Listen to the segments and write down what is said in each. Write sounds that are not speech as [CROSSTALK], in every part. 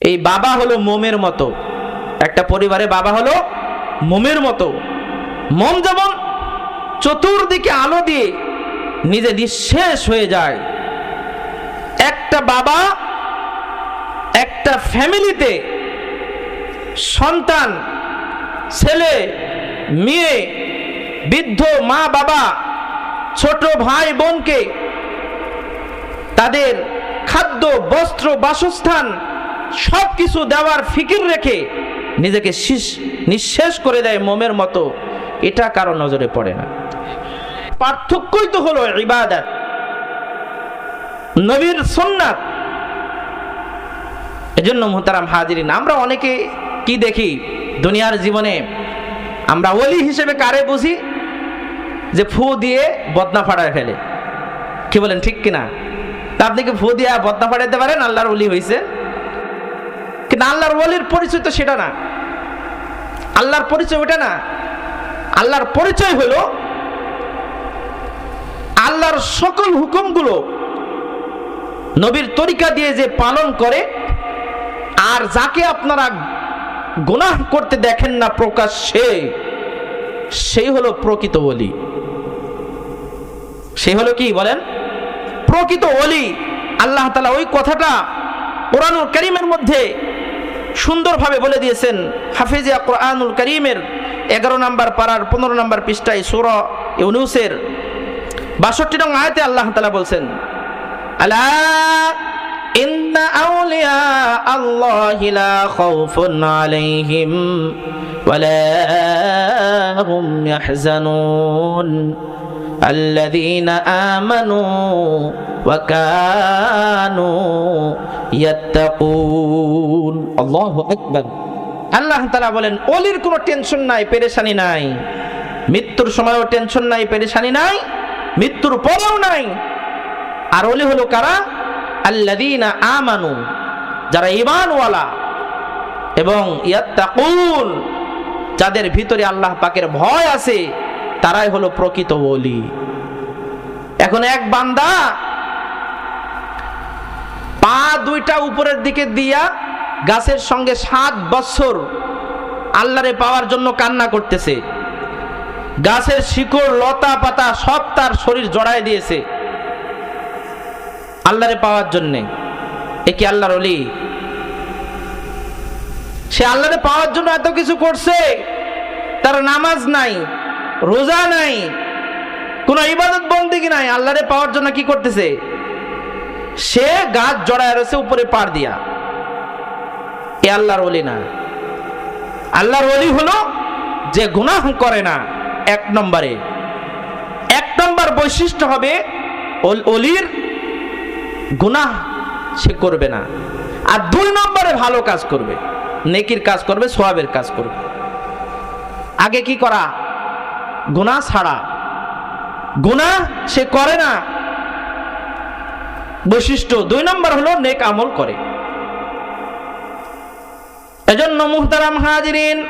এই বাবা হলো মোমের মতো। একটা পরিবারে বাবা হলো মোমের মতো। মোম যেমন চতুর্দিকে আলো দিয়ে নিজে নিঃশেষ হয়ে যায়। একটা বাবা একটা ফ্যামিলিতে সন্তান, ছেলে, মেয়ে, বৃদ্ধ, মা, বাবা, ছোট ভাই, বোনকে তাদের খাদ্য, বস্ত্র, বাসস্থান সব কিছু দেওয়ার ফিকির রেখে নিজেকে নিঃশেষ করে দেয় মোমের মতো, এটা কারও নজরে পড়ে না। পার্থক্যই তো হলো ইবাদত। নবীর সুন্নাত। এজন্য মোহতারাম হাজিরিন, আমরা অনেকে কি দেখি দুনিয়ার জীবনে, আমরা ওলি হিসেবে কারে বুঝি? যে ফু দিয়ে বদনা ফাড়ায় ফেলে। কি বলেন, ঠিক কিনা? তা আপনি কি ফু দিয়ে বদনা ফাড়াইতে পারেন? আল্লাহর ওলি হয়েছে কিন্তু আল্লাহর ওলির পরিচয় তো সেটা না। আল্লাহর পরিচয় ওটা না। আল্লাহর পরিচয় হলো আল্লাহর সকল হুকুমগুলো নবীর তরিকা দিয়ে যে পালন করে, আর যাকে আপনারা গুনাহ করতে দেখেন না প্রকাশ্যে, সেই হলো প্রকৃত ওলি। সেই হলো কি বলেন? প্রকৃত ওলি। আল্লাহ তালা ওই কথাটা কোরআনুল করিমের মধ্যে সুন্দরভাবে বলে দিয়েছেন, হাফিজিয়া কোরআনুল করিমের এগারো নম্বর পাড়ার পনেরো নম্বর পৃষ্ঠায় সুর ইউনুসের বাষট্টি নং আয়তে আল্লাহ তালা বলছেন, আলা إن أولياء الله لا خوف عليهم ولا هم يحزنون الذين آمنوا وكانوا يتقون الله أكبر আল্লাহ তালা বলেন অলির কোনো টেনশন নাই পেরেশানি নাই মৃত্যুর সময়ও টেনশন নাই পেরেশানি নাই মৃত্যুর পরেও নাই আর অলি হলো কারা আল্লাদিনা আমানু যারা ইমানওয়ালা এবং ইয়াত্তাকুন যাদের ভিতরে আল্লাহ পাকের ভয় আছে তারাই হলো প্রকৃত ওলি। এখন এক বান্দা পা দুইটা উপরের দিকে দিয়া গাছের সঙ্গে সাত বছর আল্লাহরে পাওয়ার জন্য কান্না করতেছে। গাছের শিকড়, লতা পাতা সব তার শরীর জড়ায় দিয়েছে। আল্লাহরে পাওয়ার জন্যে। এ কি আল্লাহর অলি সে আল্লাহরে পাওয়ার জন্য এত কিছু করছে, তার নামাজ নাই। রোজা নাই, কোনো ইবাদত বন্দিগি নাই, আল্লাহরে পাওয়ার জন্য কি করতেছে? সে গাছ জড়ায় রয়েছে উপরে পার দিয়া। এ আল্লাহর অলি না। আল্লাহর অলি হলো যে গুনাহ করে না, এক নম্বরে। এক নম্বর বৈশিষ্ট্য হবে অল- অলির গুনাহ সে করবে না। আর দুই নম্বরে ভালো কাজ করবে, নেকির কাজ করবে, সোয়াবের কাজ করবে। আগে কি করা? গুনাহ ছাড়া। গুনাহ সে করে না। বৈশিষ্ট্য দুই নম্বর হলো নেক আমল করে। এজন্য মুহতারাম হাজিরিন,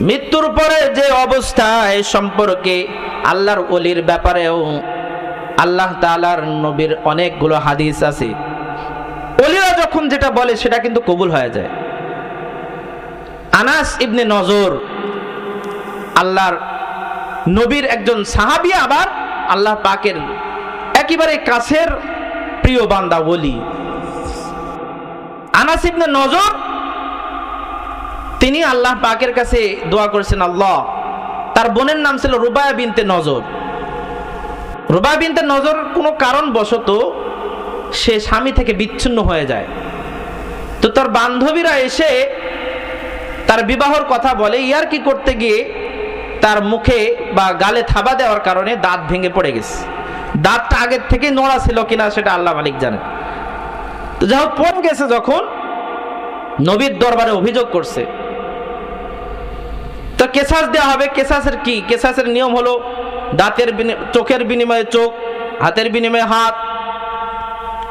মৃত্যুর পরে যে অবস্থা এ সম্পর্কে আল্লাহর অলির ব্যাপারেও আল্লাহ তাআলার নবীর অনেকগুলো হাদিস আছে। অলিরা যখন যেটা বলে সেটা কিন্তু কবুল হয়ে যায়। আনাস ইবনে নজর আল্লাহর নবীর একজন সাহাবী আবার আল্লাহ পাকের একেবারে কাছের প্রিয় বান্দা বলি আনাস ইবনে নজর, তিনি আল্লাহ পাকের কাছে দোয়া করেছেন, আল্লাহ, তার বোনের নাম ছিল রুবায়া বিনতে নজর। রুবায়া বিনতে নজর কোনো কারণ বশত সে স্বামী থেকে বিচ্ছিন্ন হয়ে যায়। তো তার বান্ধবীরা এসে তার বিবাহর কথা বলে, ইয়ার কি করতে গিয়ে তার মুখে বা গালে থাবা দেওয়ার কারণে দাঁত ভেঙে পড়ে গেছে। দাঁতটা আগের থেকে নোড়া ছিল কিনা সেটা আল্লাহ মালিক জানে তো যাই হোক, পড়ে গেছে যখন নবীর দরবারে অভিযোগ করছে। তো কেসাস দেওয়া হবে, কেসাসের কি? কেসাসের নিয়ম হলো দাঁতের চোখের বিনিময়ে চোখ, হাতের বিনিময়ে হাত,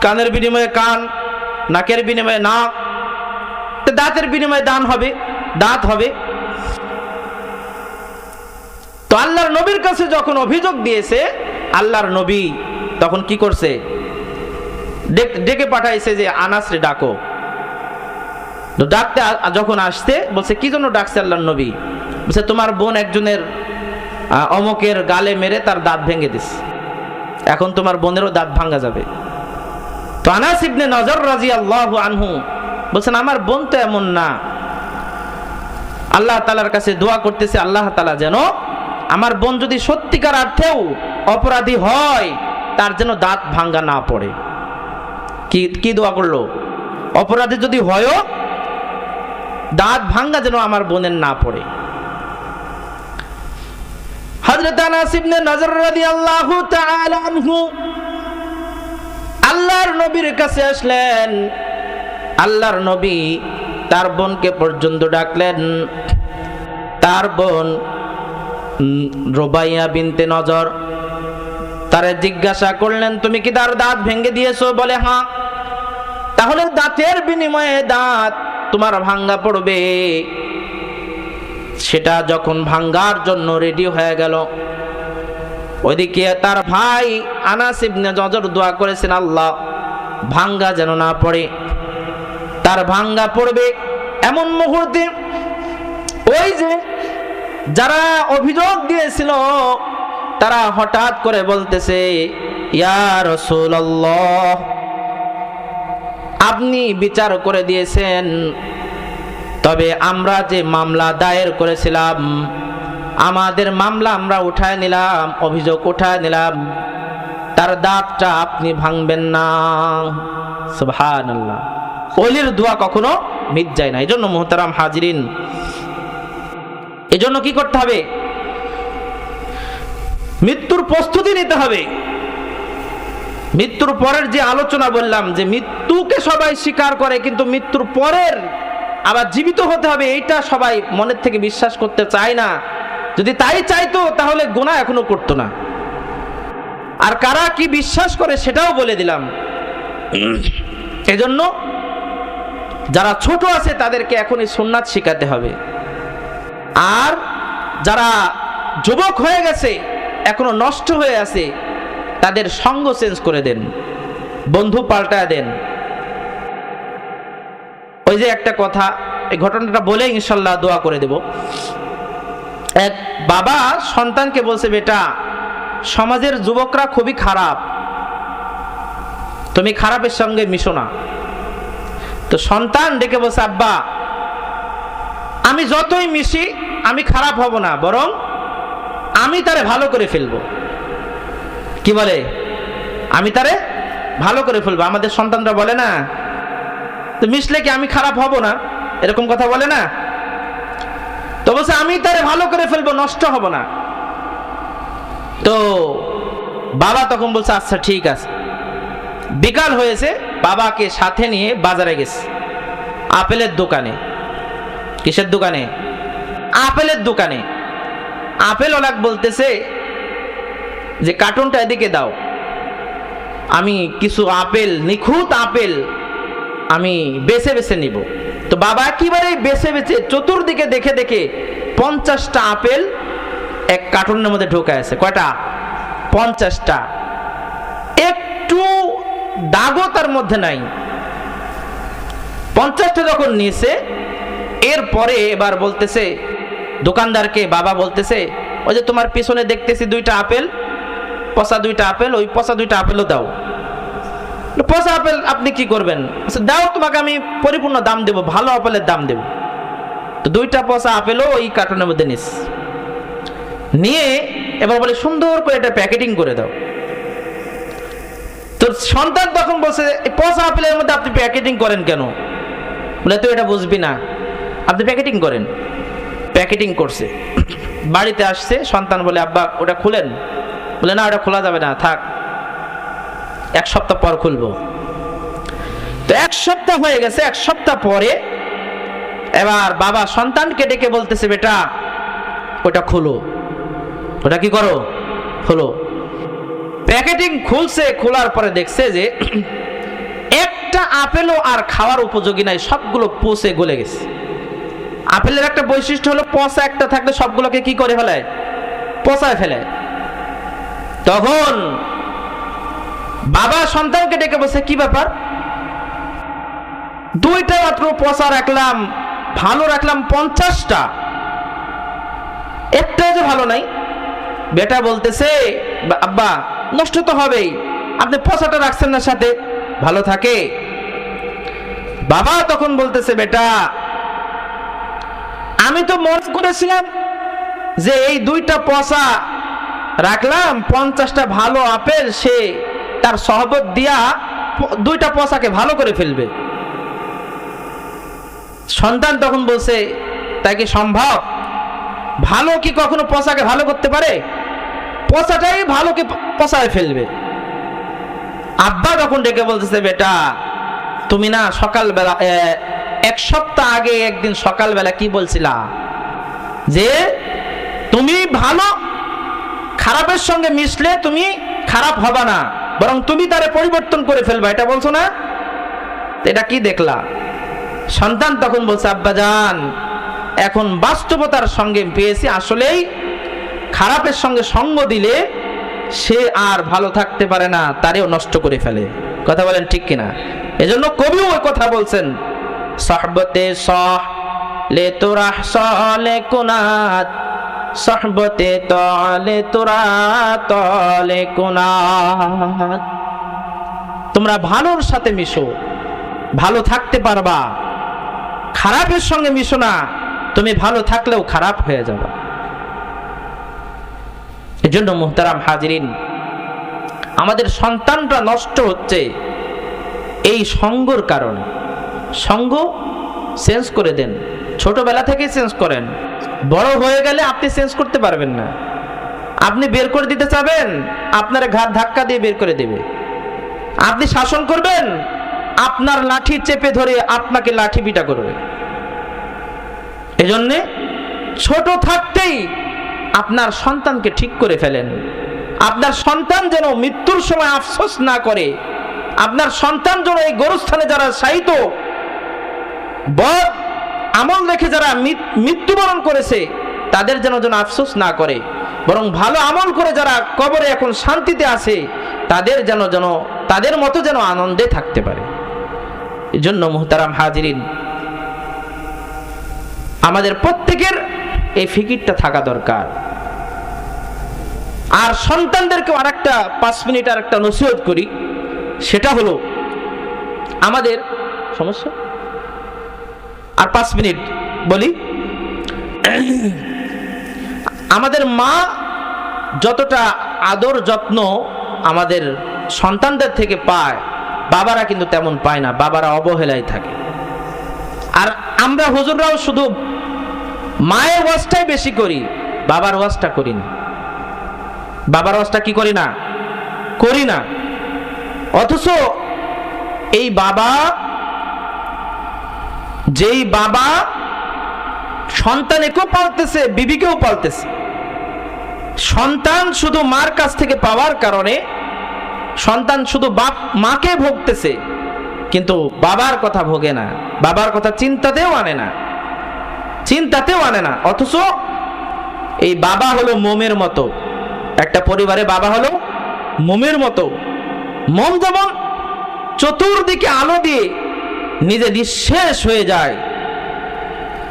কানের বিনিময়ে কান, নাকের বিনিময়ে নাক। দাঁতের বিনিময়ে দান হবে, দাঁত হবে। তো আল্লাহর নবীর কাছে যখন অভিযোগ দিয়েছে, আল্লাহর নবী তখন কি করছে? ডেক- পাঠাইছে যে, আনাসরে ডাকো। ডাকতে যখন আসতে বলছে, কি জন্য ডাকছে আল্লাহ নবী? বলছে, তোমার বোন একজনের অমকের গালে মেরে তার দাঁত ভেঙে দিস এখন তোমার বোনেরও দাঁত ভাঙা যাবে। তো আনাস ইবনে নজর রাজি আল্লাহ আনহু বলছেন, আমার বোন তো এমন না। আল্লাহ তালার কাছে দোয়া করতেছে, আল্লাহ তালা যেন আমার বোন যদি সত্যিকার অর্থেও অপরাধী হয়, তার যেন দাঁত ভাঙ্গা না পড়ে। কি কি দোয়া করল? অপরাধী যদি হয়ও, দাঁত ভাঙ্গা যেন আমার বোনের না পড়ে। হযরত আনাস ইবনে নজর রাদিয়াল্লাহু তাআলা আনহু আল্লাহর নবীর কাছে আসলেন। আল্লাহর নবী তার বোনকে পর্যন্ত ডাকলেন। তার বোন রোবাইয়া বিনতে নজর। তারে জিজ্ঞাসা করলেন, তুমি কি তার দাঁত ভেঙে দিয়েছ? বলে হ্যাঁ। তাহলে দাঁতের বিনিময়ে দাঁত তোমার ভাঙ্গা পড়বে। সেটা যখন ভাঙ্গার জন্য রেডি হয়ে গেল, ওইদিকে তার ভাই আনাস ইবনে নজর দোয়া করেছেন, আল্লাহ, ভাঙ্গা যেন না পড়ে। তার ভাঙ্গা পড়বে এমন মুহূর্তে, ওই যে যারা অভিযোগ দিয়েছিল, তারা হঠাৎ করে বলতেছে, ইয়া রাসূলুল্লাহ, আপনি বিচার করে দিয়েছেন, তবে আমরা যে মামলা দায়ের করেছিলাম, আমাদের মামলা আমরা উঠায় নিলাম, অভিযোগ উঠায় নিলাম, তার দাঁতটা আপনি ভাঙবেন না। সুবহান আল্লাহ অলির দোয়া কখনো মিট যায় না। এই জন্য মোহতারাম হাজিরিন এই জন্য কি করতে হবে? মৃত্যুর প্রস্তুতি নিতে হবে। মৃত্যুর পরের যে আলোচনা বললাম, যে মৃত্যুকে সবাই স্বীকার করে, কিন্তু মৃত্যুর পরের আবার জীবিত হতে হবে, এইটা সবাই মনের থেকে বিশ্বাস করতে চায় না। যদি তাই চাইতো, তাহলে গোনা এখনও করতো না। আর কারা কি বিশ্বাস করে, সেটাও বলে দিলাম। এজন্য যারা ছোট আছে, তাদেরকে এখনই সুন্নাত শেখাতে হবে। আর যারা যুবক হয়ে গেছে, এখনও নষ্ট হয়ে আছে, তাদের সঙ্গ চেঞ্জ করে দেন, বন্ধু পাল্টায় দেন। ওই যে একটা কথা, এই ঘটনাটা বলে ইনশাল্লাহ দোয়া করে দেব। এক বাবা সন্তানকে বলছে, বেটা, সমাজের যুবকরা খুবই খারাপ। তুমি খারাপের সঙ্গে মিশো না। তো সন্তান ডেকে বলছে, আব্বা, আমি যতই মিশি আমি খারাপ হব না, বরং আমি তারে ভালো করে ফেলব। কি বলে? আমি তারে ভালো করে ফেলব। আমাদের সন্তানরা বলে না, তো মিশলে কি আমি খারাপ হব না? এরকম কথা বলে না। তো বলছে, আমি তারে ভালো করে ফেলব, নষ্ট হব না। তো বাবা তখন বলছে আচ্ছা ঠিক আছে। বিকাল হয়েছে, বাবাকে সাথে নিয়ে বাজারে গেছে, আপেলের দোকানে, কিসের দোকানে? আপেলের দোকানে। আপেল ওলাক বলতেছে যে, কার্টুনটা এদিকে দাও। আমি কিছু আপেল, নিখুঁত আপেল আমি বেছে বেছে নিব। তো বাবা একেবারে বেছে বেছে চতুর্দিকে দেখে দেখে পঞ্চাশটা আপেল এক কার্টুনের মধ্যে ঢোকা আছে। কয়টা? পঞ্চাশটা। একটু দাগও তার মধ্যে নাই। পঞ্চাশটা যখন নিয়েছে, এরপরে এবার বলতেছে দোকানদারকে বাবা বলতেছে ওই যে তোমার পিছনে দেখতেছি দুইটা আপেল পচা দুইটা আপেল ওই পচা দুইটা আপেলও দাও। পচা আপেল আপনি কি করবেন? বলছে, দাও তোমাকে আমি পরিপূর্ণ দাম দেব ভালো আপেলের দাম দেব। তো দুইটা পচা আপেলও ওই কার্টুনের মধ্যে নিস। নিয়ে এবার বলে সুন্দর করে এটা প্যাকেটিং করে দাও। তো সন্তান তখন বলছে পচা আপেলের মধ্যে আপনি প্যাকেটিং করেন কেন? বলে তুই এটা বুঝবি না। আপনি প্যাকেটিং করেন। প্যাকেটিং করছে। বাড়িতে আসছে, সন্তান বলে, আব্বা, ওটা খুলেন? বলে, না, ওটা খোলা যাবে না, থাক। এক সপ্তাহ পর খুলবো। তো এক সপ্তাহ হয়ে গেছে, এক সপ্তাহ পরে এবার বাবা সন্তানকে ডেকে বলতেছে, বেটা, ওটা খুলো। ওটা কি করো? খুলো। প্যাকেটিং খুলছে, খোলার পরে দেখছে যে [CLEARS THROAT] একটা আপেলও আর খাওয়ার উপযোগী নাই, সবগুলো পচে গলে গেছে। আপেলের একটা বৈশিষ্ট্য হলো পচা একটা থাকলে সবগুলোকে কি করে ফেলায়? পচায় ফেলে। তখন বাবা সন্তানকে ডেকে বসে কি ব্যাপার? দুইটা মাত্র পচা রাখলাম, ভালো রাখলাম পঞ্চাশটা। একটা যে ভালো নাই। বেটা বলতেছে "বা- আব্বা, নষ্ট তো হবেই। আপনি পচাটা রাখছেন না সাথে। ভালো থাকে? বাবা তখন বলতেছে, বেটা আমি তো মনে করেছিলাম যে এই দুইটা পচা রাখলাম, পঞ্চাশটা ভালো আপেল, সে তার সহবত দিয়া দুইটা পচাকে ভালো করে ফেলবে। সন্তান তখন বলছে তাই কি সম্ভব? ভালো কি কখনো পচাকে ভালো করতে পারে? পচাটাই ভালোকে পচায় ফেলবে। আব্বা তখন ডেকে বলতেছে, বেটা, তুমি না সকালবেলা এক সপ্তাহ আগে একদিন সকালবেলা কি বলছিলা? যে তুমি ভালো, খারাপের সঙ্গে মিশলে তুমি খারাপ হবা না, বরং তুমি তারে পরিবর্তন করে ফেলবা, এটা বলছো না? এটা কি দেখলা? সন্তান তখন বলছে, আব্বা যান এখন বাস্তবতার সঙ্গে পেয়েছি, আসলেই খারাপের সঙ্গে সঙ্গ দিলে সে আর ভালো থাকতে পারে না, তারেও নষ্ট করে ফেলে। কথা বলেন ঠিক কিনা? এজন্য কবিও ওই কথা বলছেন। সহবতে সহ লে তোরা সলে কুনাত, সহবতে তলে তোরা তলে কুনাত। তোমরা ভালোর সাথে মিশো, ভালো থাকতে পারবা, খারাপের সঙ্গে মিশো না, তুমি ভালো থাকলেও খারাপ হয়ে যাবে। এজন্য মুহতারাম হাজিরিন, আমাদের সন্তানটা নষ্ট হচ্ছে এই সঙ্গর কারণে। সঙ্গ চেঞ্জ করে দেন। ছোটবেলা থেকেই চেঞ্জ করেন। বড় হয়ে গেলে আপনি চেঞ্জ করতে পারবেন না। আপনি বের করে দিতে চাবেন, আপনার ঘাট ধাক্কা দিয়ে বের করে দেবে। আপনি শাসন করবেন, আপনার লাঠি চেপে ধরে আপনাকে লাঠি পিটা করবে। এজন্যে ছোট থাকতেই আপনার সন্তানকে ঠিক করে ফেলেন। আপনার সন্তান যেন মৃত্যুর সময় আফসোস না করে। আপনার সন্তান যেন এই গরুস্থানে যারা সাহিত বদ, আমল রেখে যারা মৃত্যুবরণ করেছে, তাদের যেন যেন আফসোস না করে। বরং ভালো আমল করে যারা কবরে এখন শান্তিতে আছে, তাদের যেন যেন, তাদের মতো যেন আনন্দে থাকতে পারে। এই জন্য মুহতারাম হাজিরিন, আমাদের প্রত্যেকের এই ফিকিরটা থাকা দরকার। আর সন্তানদেরকে আর একটা পাঁচ মিনিট আর একটা নসিহত করি, সেটা হলো, আমাদের, সমস্যা? আর পাঁচ মিনিট বলি। আমাদের মা যতটা আদর যত্ন আমাদের সন্তানদের থেকে পায়, বাবারা কিন্তু তেমন পায় না, বাবারা অবহেলায় থাকে। আর আমরা হুজুররাও শুধু মায়ের ওয়াজটাই বেশি করি, বাবার ওয়াজটা করি না। বাবার ওয়াজটা কি করি না? করি না। অথচ এই বাবা যেই বাবা সন্তানেকেও পালতেছে, বিবিকেও পালতেছে। সন্তান শুধু মার কাছ থেকে পাওয়ার কারণে, সন্তান শুধু বাপ, মাকে ভোগতেছে, কিন্তু বাবার কথা ভোগে না। বাবার কথা চিন্তাতেও আনে না। চিন্তাতেও আনে না, অথচ এই বাবা হলো মোমের মতো। একটা পরিবারে বাবা হলো মোমের মতো। মোম যেমন চতুর্দিকে আলো দিয়ে নিজে নিঃশেষ হয়ে যায়।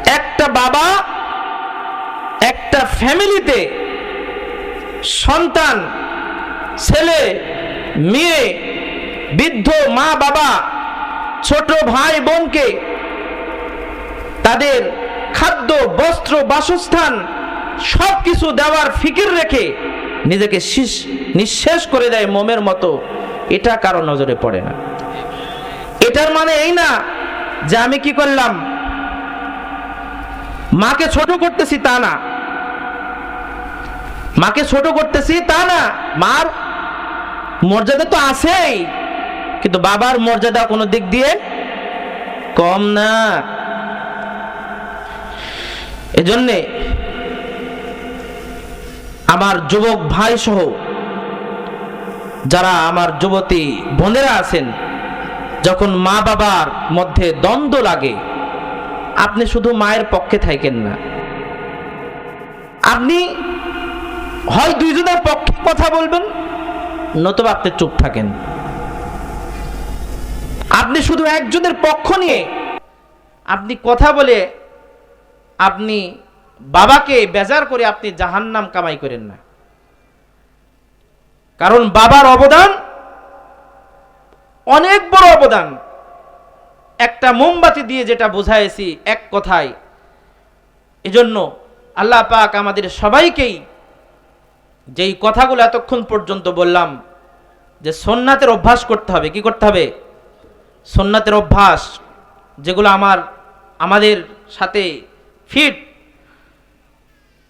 একটা বাবা, একটা ফ্যামিলিতে সন্তান, ছেলে, মেয়ে, বৃদ্ধ মা বাবা, ছোট ভাই বোনকে তাদের খাদ্য, বস্ত্র, বাসস্থান সব কিছু দেওয়ার ফিকির রেখে নিজেকে নিঃশেষ করে দেয় মোমের মতো। এটা কারও নজরে পড়ে না। এটার মানে এই না যে আমি কি করলাম? মাকে ছোট করতেছি তা না। মাকে ছোট করতেছি তা না। মার মর্যাদা তো আছেই, কিন্তু বাবার মর্যাদা কোনো দিক দিয়ে কম না। এজন্যে আমার যুবক ভাই সহ যারা আমার যুবতী বোনেরা আছেন যখন মা বাবার মধ্যে দ্বন্দ্ব লাগে, আপনি শুধু মায়ের পক্ষে থাকেন না। আপনি হয় দুইজনের পক্ষে কথা বলবেন, নতুবা আপনি চুপ থাকেন। আপনি শুধু একজনের পক্ষ নিয়ে আপনি কথা বলে আপনি বাবাকে বেজার করে আপনি জাহান্নাম কামাই করেন না। কারণ বাবার অবদান অনেক বড় অবদান। একটা মোমবাতি দিয়ে যেটা বোঝাইছি এক কথায়, এজন্য আল্লাহ পাক আমাদের সবাইকেই যেই কথাগুলো এতক্ষণ পর্যন্ত বললাম, যে সোননাথের অভ্যাস করতে হবে, কি করতে হবে? সোননাথের অভ্যাস, যেগুলো আমার, আমাদের সাথে ফিট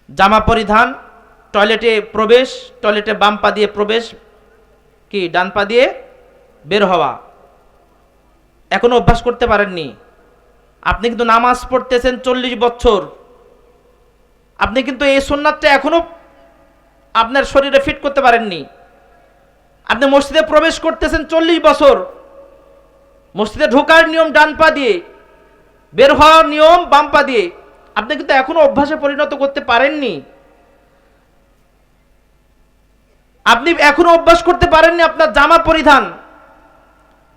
জামা পরিধান, টয়লেটে প্রবেশ, টয়লেটে বাম পা দিয়ে প্রবেশ, কি ডান পা দিয়ে বের হওয়া। এখনও অভ্যাস করতে পারেননি। আপনি কিন্তু নামাজ পড়তেছেন চল্লিশ বছর। আপনি কিন্তু এই সোননাথটা এখনও আপনার শরীরে ফিট করতে পারেননি। আপনি মসজিদে প্রবেশ করতেছেন চল্লিশ বছর। মসজিদে ঢোকার নিয়ম ডান পা দিয়ে, বের হওয়ার নিয়ম বাম পা দিয়ে। আপনি কিন্তু এখনও অভ্যাসে পরিণত করতে পারেননি। আপনি এখনও অভ্যাস করতে পারেননি আপনার জামা পরিধান।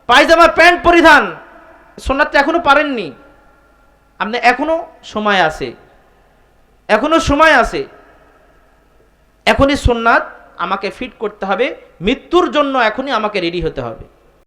পায়জামা প্যান্ট পরিধান। সোনাতে এখনও পারেননি। আপনি এখনও সময় আছে। এখনও সময় আছে। এখনই সোননাথ আমাকে ফিট করতে হবে। মৃত্যুর জন্য এখনই আমাকে রেডি হতে হবে।